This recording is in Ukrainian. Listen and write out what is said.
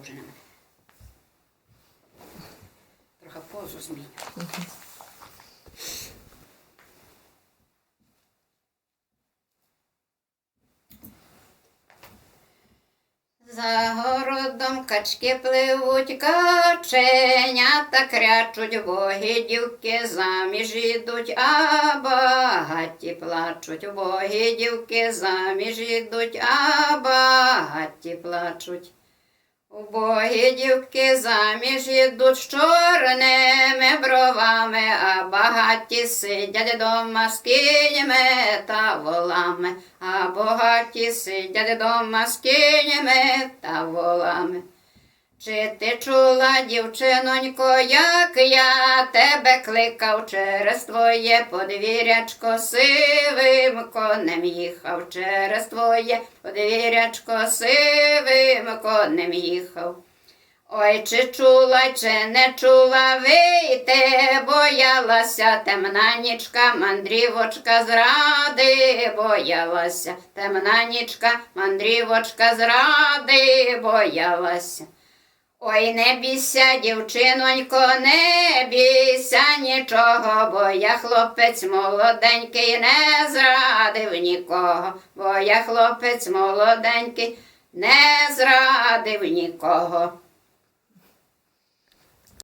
вже. Трохи позу зміню. За городом качки пливуть, каченята крячуть, боги дівки заміж ідуть, а багаті плачуть, боги дівки заміж ідуть, а багаті плачуть. Убогі дівки заміж ідуть з чорними бровами, а багаті сидять дома з кіньми та волами, а багаті сидять дома з кіньми та волами. Чи ти чула, дівчинонько, як я тебе кликав? Через твоє подвір'ячко сивим конем їхав, через твоє подвір'ячко сивим конем їхав. Ой, чи чула, чи не чула вийти, боялася темна нічка, мандрівочка зради, боялася, темна нічка, мандрівочка зради, боялася. Ой, не бійся, дівчинонько, не бійся нічого, бо я хлопець молоденький, не зрадив нікого, бо я хлопець молоденький, не зрадив нікого.